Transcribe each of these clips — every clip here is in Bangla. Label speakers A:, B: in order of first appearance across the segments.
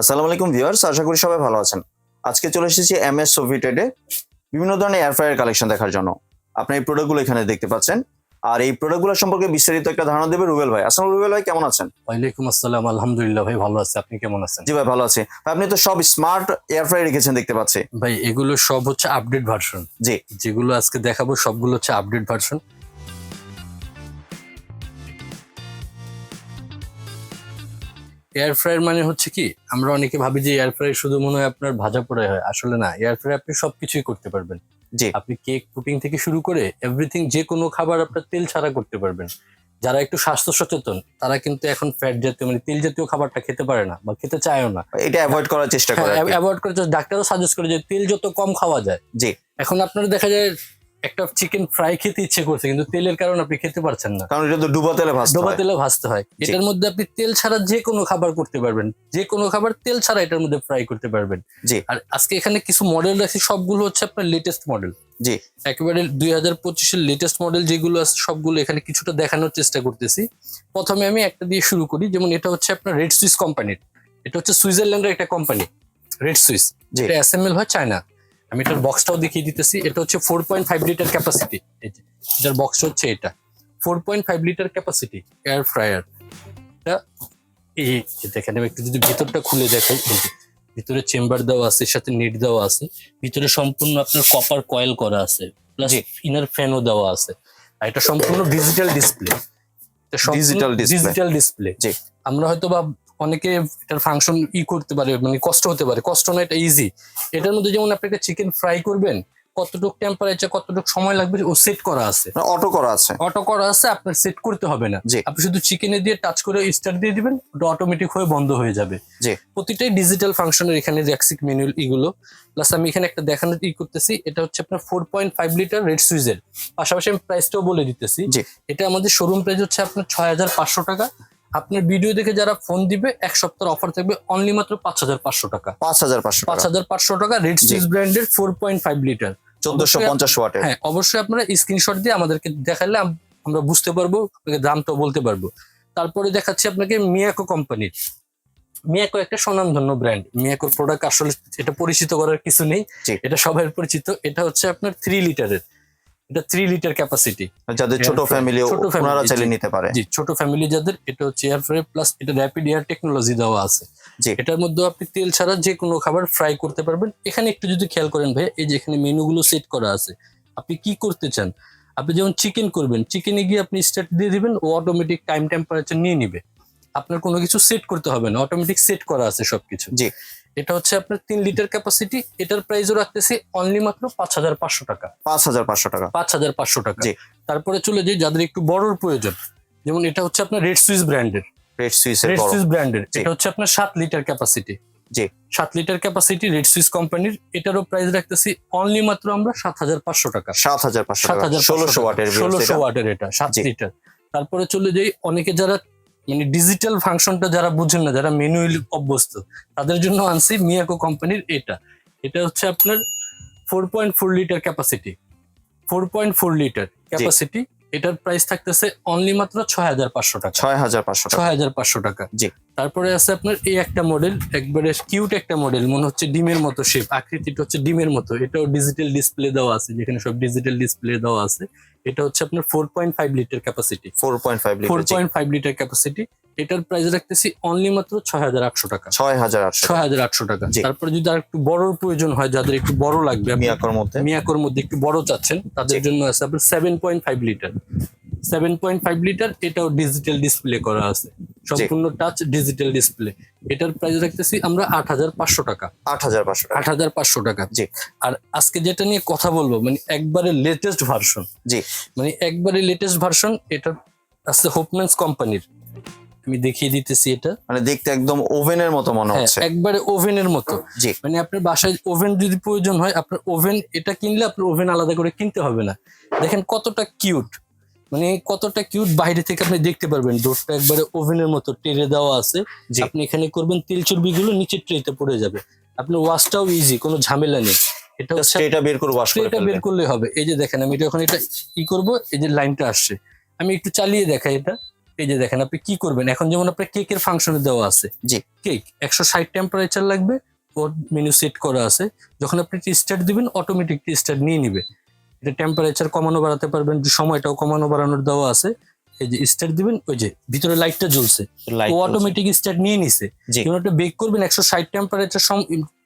A: আসসালামু আলাইকুম ভিউয়ার্স আশা করি সবাই ভালো আছেন। আজকে চলে এসেছি এম এস সোভিটেডে বিভিন্ন ধরনের এয়ার ফ্রায়ার কালেকশন দেখার জন্য। আপনি এই প্রোডাক্টগুলো এখানে দেখতে পাচ্ছেন। আর এই প্রোডাক্টগুলো সম্পর্কে বিস্তারিত একটা ধারণা দেবে রুবেল ভাই। আসসালাম রুবেল ভাই কেমন আছেন?
B: ওয়ালাইকুম আসসালাম আলহামদুলিল্লাহ ভাই ভালো আছে। আপনি কেমন আছেন?
A: জি ভাই ভালো আছি। আপনি তো সব স্মার্ট এয়ার রেখেছেন দেখতে পাচ্ছি।
B: ভাই এগুলো সব হচ্ছে আপডেট ভার্সন
A: জি।
B: যেগুলো আজকে দেখাবো সবগুলো হচ্ছে আপডেট ভার্সন এয়ার ফ্রায়ার মানে হচ্ছে কি আমরা অনেকে ভাবি যে এয়ার ফ্রায়ার শুধু মনে হয় আপনার ভাজা পোড়াই হয় আসলে না। এয়ার ফ্রায়ার আপনি সবকিছুই করতে পারবেন।
A: জি।
B: আপনি কেক পুটিং থেকে শুরু করে এভরিথিং যে কোনো খাবার আপনার তেল ছাড়া করতে পারবেন। যারা একটু স্বাস্থ্য সচেতন তারা কিন্তু এখন ফ্যাট জাতীয় মানে তেল জাতীয় খাবারটা খেতে পারে না বা খেতে চায়ও না।
A: এটা অ্যাভয়েড করার চেষ্টা করে।
B: অ্যাভয়েড করে ডাক্তারও সাজেস্ট করে যে তেল যত কম খাওয়া যায়।
A: জি।
B: এখন আপনার দেখা যায় একটা চিকেন ফ্রাই খেতে ইচ্ছে করছে কিন্তু তেলের কারণে আপনি খেতে পারছেন না।
A: কারণ এটা তো ডুবা তেলে ভাজতে
B: ডোবা তেলে ভাজতে হয়। এটার মধ্যে আপনি তেল ছাড়া যে কোনো খাবার করতে পারবেন। যে কোনো খাবার তেল ছাড়া এটার মধ্যে ফ্রাই করতে পারবেন।
A: জি।
B: আর আজকে এখানে কিছু মডেল রাখছি সবগুলো হচ্ছে আপনার লেটেস্ট মডেল
A: জি।
B: একেবারে দুই হাজার পঁচিশের লেটেস্ট মডেল যেগুলো আছে সবগুলো এখানে কিছুটা দেখানোর চেষ্টা করতেছি। প্রথমে আমি একটা দিয়ে শুরু করি যেমন এটা হচ্ছে আপনার রেড সুইস কোম্পানির এটা হচ্ছে সুইজারল্যান্ডের একটা কোম্পানি রেড সুইস এটা অ্যাসেম্বল হয় চায়না। আমি এটার বক্সটাও দেখিয়ে দিতেছি। এটা হচ্ছে four point five litre capacity এটার বক্স হচ্ছে এটা। Four point five litre capacity air fryer এটা এই যে দেখেন আমি একটু যদি ভিতরটা খুলে দেখাই এই যে ভিতরে চেম্বার দেওয়া আছে সাথে নেট দেওয়া আছে। ভিতরে সম্পূর্ণ আপনার কপার কয়েল করা আছে প্লাস ইনার ফ্যানও দেওয়া আছে। আর এটা সম্পূর্ণ ডিজিটাল ডিসপ্লে। ডিজিটাল ডিসপ্লে
A: জি।
B: আমরা হয়তো বা অনেকে এটার ফাংশন ই করতে পারে মানে কষ্ট হতে পারে। কষ্ট না এটা ইজি এটার মধ্যে যেমন আপনি একটা চিকেন ফ্রাই করবেন কতটুকু টেম্পারেচার কতটুকু সময় লাগবে ও সেট করা আছে।
A: অটো করা আছে।
B: অটো করা আছে আপনার সেট করতে হবে না। আপনি শুধু চিকেনে দিয়ে টাচ করে স্টার্ট দিয়ে দিবেন ওটা অটোমেটিক হয়ে বন্ধ হয়ে যাবে।
A: জি।
B: প্রতিটাই ডিজিটাল ফাংশনের এখানে র্যাক্সিক মেনুল ইগুলো প্লাস আমি এখানে একটা দেখানোর ই করতেছি এটা হচ্ছে আপনার four point five litre red সুইজের পাশাপাশি আমি প্রাইসটাও বলে দিতেছি। এটা আমাদের শোরুম প্রাইস হচ্ছে আপনার ছয় হাজার পাঁচশো টাকা। আপনার ভিডিও দেখে যারা ফোন দিবে এক সপ্তাহের অফার থাকবে অনলি মাত্র পাঁচ হাজার পাঁচশো টাকা।
A: পাঁচ হাজার পাঁচশো
B: পাঁচ হাজার পাঁচশো টাকা রেড। সুইজ ব্র্যান্ডের ফোর পয়েন্ট ফাইভ লিটার
A: চোদ্দশো পঞ্চাশ ওয়াটের।
B: হ্যাঁ অবশ্যই আপনারা স্ক্রিনশট দিয়ে আমাদেরকে দেখালে আমরা বুঝতে পারব আপনাকে দামটাও বলতে পারব। তারপরে দেখাচ্ছি আপনাকে মিয়াকো কোম্পানির মিয়াকো একটা স্বনামধন্য ব্র্যান্ড মিয়াকোর প্রোডাক্ট আসলে এটা পরিচিত করার কিছু নেই। এটা সবাই পরিচিত। এটা হচ্ছে আপনার থ্রি লিটারের এটা থ্রি লিটার ক্যাপাসিটি
A: যাদের ছোট ফ্যামিলি ওনারা চাইলে নিতে পারে।
B: জি ছোট ফ্যামিলি যাদের এটা হচ্ছে এয়ার ফ্রাই প্লাস এটা র্যাপিড এয়ার টেকনোলজি দেওয়া আছে।
A: জি।
B: এটার মধ্যে আপনি তেল ছাড়া যে কোনো খাবার ফ্রাই করতে পারবেন। এখানে একটু যদি খেয়াল করেন ভাই এই যে এখানে মেনুগুলো সেট করা আছে আপনি কি করতে চান? আপনি যেমন চিকেন করবেন চিকেনে গিয়ে আপনি স্টার্ট দিয়ে দিবেন ও অটোমেটিক টাইম টেম্পারেচার নিয়ে নিবে। আপনার কোনো কিছু সেট করতে হবে না অটোমেটিক সেট করা আছে সবকিছু।
A: জি।
B: এটা হচ্ছে আপনার তিন লিটার ক্যাপাসিটি এটার প্রাইসও রাখতেছি অনলি মাত্র পাঁচ হাজার পাঁচশো টাকা।
A: পাঁচ হাজার পাঁচশো টাকা।
B: পাঁচ হাজার পাঁচশো টাকা।
A: জি।
B: তারপরে চলে যাই যাদের একটু বড়র প্রয়োজন। যেমন এটা হচ্ছে আপনার রেড সুইস ব্র্যান্ডের
A: রেড সুইসের
B: রেড সুইস ব্র্যান্ডের এটা হচ্ছে আপনার সাত লিটার ক্যাপাসিটি
A: জি।
B: সাত লিটার ক্যাপাসিটি রেড সুইস কোম্পানির এটারও প্রাইস রাখতেছি অনলি মাত্র আমরা সাত হাজার পাঁচশো টাকা।
A: সাত হাজার পাঁচশো
B: সাত হাজার
A: ষোলোশো ওয়াটের
B: ষোলোশো ওয়াটের এটা সাত লিটার তারপরে চলে যাই অনেকে যারা মানে ডিজিটাল ফাংশনটা যারা বুঝেন না যারা ম্যানুয়ালি অভ্যস্ত তাদের জন্য আনছি মিয়াকো কোম্পানির এটা। এটা হচ্ছে আপনার four point four litre capacity four point four litre capacity এটার প্রাইস থাকতেছে অনলি মাত্র ছয় হাজার পাঁচশো টাকা।
A: ছয় হাজার পাঁচশো টাকা।
B: ছয় হাজার পাঁচশো টাকা।
A: জি।
B: তারপরে আছে আপনার এই একটা মডেল একবারে কিউট একটা মডেল মনে হচ্ছে ডিমের মতো শেপ আকৃতিটা হচ্ছে ডিমের মতো। এটাও ডিজিটাল ডিসপ্লে দেওয়া আছে যেখানে সব ডিজিটাল ডিসপ্লে দেওয়া আছে। এটা হচ্ছে আপনার four point five litre capacity
A: four point five
B: four
A: litre
B: point five litre capacity এটার প্রাইস রাখতেছি অনলি মাত্র ছয় হাজার আটশো টাকা।
A: ছয় হাজার
B: ছয় হাজার আটশো টাকা। তারপরে যদি আর একটু বড়র প্রয়োজন হয় যাদের একটু বড় লাগবে
A: মিয়াকোর মধ্যে।
B: মিয়াকোর মধ্যে একটু বড় চাচ্ছেন তাদের জন্য আছে আপনার seven point five litre seven point five litre এটাও ডিজিটাল ডিসপ্লে করা আছে। সম্পূর্ণ টাচ ডিজিটাল ডিসপ্লে এটার প্রাইস রাখতেছি আমরা আট হাজার পাঁচশো টাকা।
A: আট হাজার পাঁচশো
B: আট হাজার পাঁচশো টাকা।
A: জি।
B: আর আজকে যেটা নিয়ে কথা বলব মানে একবারে লেটেস্ট ভার্সন
A: জি।
B: মানে একবারে লেটেস্ট ভার্সন এটা আছে হোপম্যান্স কোম্পানির আমি দেখিয়ে দিতেছি এটা।
A: মানে দেখতে একদম ওভেনের মতো মনে
B: হ্যাঁ
A: হচ্ছে।
B: একবারে ওভেনের মতো।
A: জি।
B: মানে আপনার বাসায় ওভেন যদি প্রয়োজন হয় আপনার ওভেন এটা কিনলে আপনার ওভেন আলাদা করে কিনতে হবে না। দেখেন কতটা কিউট মানে কতটা কিউট বাইরে থেকে আপনি দেখতে পারবেন। ডোরটা একবারে ওভেনের মতো টেরে দেওয়া আছে। আপনি এখানে করবেন তেল চর্বিগুলো নিচের ট্রেতে পড়ে যাবে। আপনার ওয়াশটাও ইজি কোনো ঝামেলা নেই। এটা হচ্ছে
A: এটা বের করে ওয়াশ করে
B: এটা বের করলে হবে। এই যে দেখেন আমি যখন এটা ই করব এই যে লাইনটা আসছে। আমি একটু চালিয়ে দেখাই এটা। এই যে দেখেন আপনি কি করবেন? এখন যেমন আপনার কেকের ফাংশনে দেওয়া আছে।
A: জি।
B: কেক একশো ষাট টেম্পারেচার লাগবে। ওর মেনু সেট করা আছে। যখন আপনি টি স্টার্ট দিবেন অটোমেটিক টি স্টার্ট নিয়ে নিবে। এটা টেম্পারেচার কমানো বাড়াতে পারবেন সময়টাও কমানো বাড়ানোর দেওয়া আছে। এই যে স্টার্ট দিবেন ওই যে ভিতরে লাইটটা জ্বলছে। ও অটোমেটিক স্টার্ট নিয়ে নিছে।
A: যে
B: যখন একটা বেক করবেন একশো ষাট টেম্পারেচার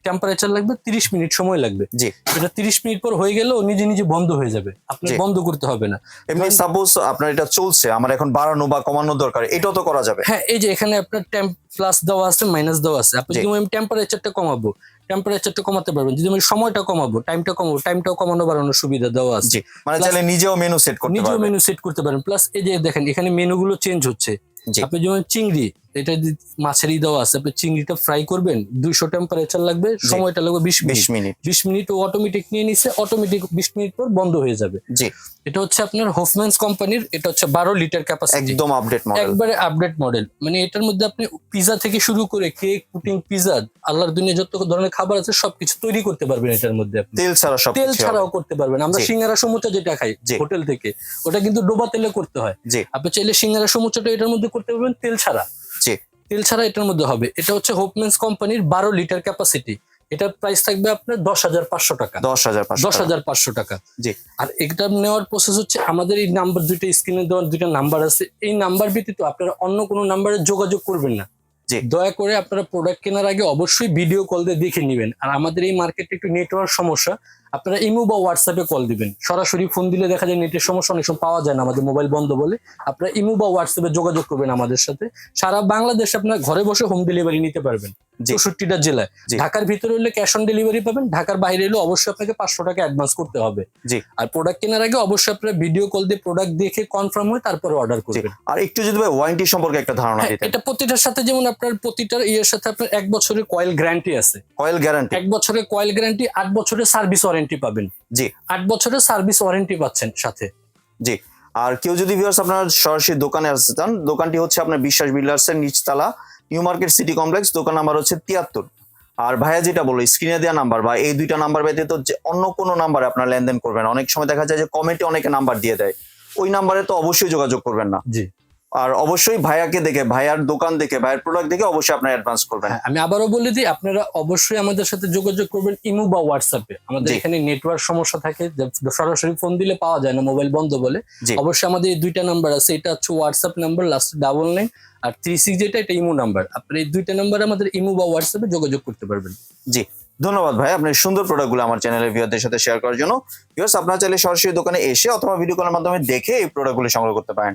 B: টেম্পারেচার লাগবে তিরিশ মিনিট সময় লাগবে।
A: জি।
B: এটা তিরিশ মিনিট পর হয়ে গেলেও নিজে নিজে বন্ধ হয়ে যাবে। আপনার
A: জি।
B: বন্ধ করতে হবে না।
A: এমনি সাপোজ আপনার এটা চলছে আমার এখন বাড়ানো বা কমানো দরকার এটাও তো করা যাবে।
B: হ্যাঁ এই যে এখানে আপনার টেম্প প্লাস দেওয়া আছে মাইনাস দেওয়া আছে। আপনি যদি আমি টেম্পারেচারটা কমাবো টেম্পারেচারটা কমাতে পারবেন। যদি আমি সময়টা কমাবো টাইমটা কমাবো টাইমটাও কমানো বাড়ানোর সুবিধা দেওয়া আছে।
A: মানে চাইলে নিজেও মেনু সেট করতে
B: নিজেও মেনু সেট করতে পারেন। প্লাস এই যে দেখেন এখানে মেনুগুলো চেঞ্জ হচ্ছে। আপনি যেমন চিংড়ি এটা যদি মাছেরই দেওয়া আছে আপনি চিংড়িটা ফ্রাই করবেন দুইশো টেম্পারেচার লাগবে সময়টা লাগবে বিশ
A: বিশ
B: মিনিট। বিশ মিনিট ও অটোমেটিক নিয়ে নিছে অটোমেটিক বিশ মিনিট পর বন্ধ হয়ে যাবে।
A: জি।
B: এটা হচ্ছে আপনার হোফম্যান্স কোম্পানির এটা হচ্ছে বারো লিটার ক্যাপাসিটি
A: একদম আপডেট মডেল
B: একবারে আপডেট মডেল মানে এটার মধ্যে আপনি পিজা থেকে শুরু করে কেক পুটিং পিজা আল্লাহর দুনিয়া যত ধরনের খাবার আছে সবকিছু তৈরি করতে পারবেন এটার মধ্যে আপনি।
A: তেল ছাড়া সব
B: তেল ছাড়াও করতে পারবেন। আমরা। সিঙ্গারা সমুচা যেটা খাই হোটেল থেকে ওটা কিন্তু ডোবা তেলে করতে হয়। আপনি চাইলে সিঙ্গারা সমুচাটা এটার মধ্যে করতে পারবেন তেল ছাড়া।
A: জি।
B: তেল ছাড়া এটার মধ্যে হবে। এটা হচ্ছে হোপমেন্স কোম্পানির বারো লিটার ক্যাপাসিটি এটার প্রাইস থাকবে আপনার দশ হাজার পাঁচশো টাকা।
A: দশ হাজার
B: দশ হাজার পাঁচশো টাকা।
A: জি।
B: আর এটা নেওয়ার প্রসেস হচ্ছে আমাদের এই নাম্বার দুইটা স্ক্রিনে দেওয়ার দুইটা নাম্বার আছে। এই নাম্বার ব্যতীত আপনারা অন্য কোনো নাম্বারে যোগাযোগ করবেন না। দয়া করে আপনারা প্রোডাক্ট কেনার আগে অবশ্যই ভিডিও কল দিয়ে দেখে নেবেন। আর আমাদের এই মার্কেটে একটু নেটওয়ার্ক সমস্যা, আপনারা ইমো বা হোয়াটসঅ্যাপে কল দিবেন। সরাসরি ফোন দিলে দেখা যায় নেটের সমস্যা অনেক সময় পাওয়া যায় না আমাদের মোবাইল বন্ধ বলে। আপনারা ইমো বা হোয়াটসঅ্যাপে যোগাযোগ করবেন আমাদের সাথে। সারা বাংলাদেশে আপনারা ঘরে বসে হোম ডেলিভারি নিতে পারবেন। চৌষট্টিটা জেলায়। ঢাকার ভিতরে হলে ক্যাশ অন ডেলিভারি পাবেন ঢাকার বাইরে হলে অবশ্যই আপনাকে পাঁচশো টাকা অ্যাডভান্স করতে হবে।
A: জি।
B: আর প্রোডাক্ট কেনার আগে অবশ্যই আপনারা ভিডিও কল দিয়ে প্রোডাক্ট দেখে কনফার্ম হয়ে তারপরে অর্ডার। করবেন।
A: আর একটু যদি ভাই ওয়ারেন্টি সম্পর্কে একটা ধারণা
B: হ্যাঁ,
A: দিতেন।
B: এটা প্রতিটার সাথে যেমন আপনার প্রতিটার ইয়ের সাথে আপনার এক বছরের কয়েল গ্যারান্টি আছে।
A: কয়েল গ্যারান্টি
B: এক বছরের কয়েল গ্যারান্টি আট বছরের সার্ভিস ওয়ারেন্টি পাবেন।
A: জি।
B: আট বছরের সার্ভিস ওয়ারেন্টি পাচ্ছেন সাথে। জি।
A: আর কেউ যদি ভিউয়ার্স আপনার সরাসরি দোকানে আসতে চান দোকানটি হচ্ছে আপনার বিশ্বাস বিল্ডার্স এর নিচতলা নিউ মার্কেট সিটি কমপ্লেক্স দোকান নাম্বার হচ্ছে তিয়াত্তর। আর ভাইয়া যেটা বলো স্ক্রিনে দেওয়া নাম্বার বা এই দুইটা নাম্বার ব্যতীত যে অন্য কোনো নাম্বারে আপনার লেনদেন করবেন। অনেক সময় দেখা যায় যে কমেন্টে অনেকে নাম্বার দিয়ে দেয়। ওই নাম্বারে তো অবশ্যই যোগাযোগ করবেন না।
B: জি।
A: আর অবশ্যই ভাইয়াকে দেখে ভাইয়ার দোকান দেখে ভাইয়ের প্রোডাক্ট দেখে অবশ্যই আপনার অ্যাডভান্স করবেন।
B: হ্যাঁ, আমি আবারও বলে দিই আপনারা অবশ্যই আমাদের সাথে যোগাযোগ করবেন ইমো বা হোয়াটসঅ্যাপে আমাদের এখানে নেটওয়ার্ক সমস্যা থাকে যে সরাসরি ফোন দিলে পাওয়া যায় না মোবাইল বন্ধ বলে। অবশ্যই আমাদের এই দুইটা নাম্বার আছে এটা হচ্ছে WhatsApp number last double nine আর থ্রি সিক্স যেটা এটা ইমো নাম্বার আপনার এই দুইটা নাম্বারে আমাদের ইমো বা হোয়াটসঅ্যাপে যোগাযোগ করতে পারবেন।
A: জি ধন্যবাদ ভাই আপনার সুন্দর প্রোডাক্টগুলো আমার চ্যানেলের ভিউয়ারদের সাথে শেয়ার করার জন্য। ভিউয়ার্স আপনারা চাইলে সরাসরি দোকানে এসে অথবা ভিডিও কলের মাধ্যমে দেখে এই প্রোডাক্টগুলো সংগ্রহ করতে পারেন।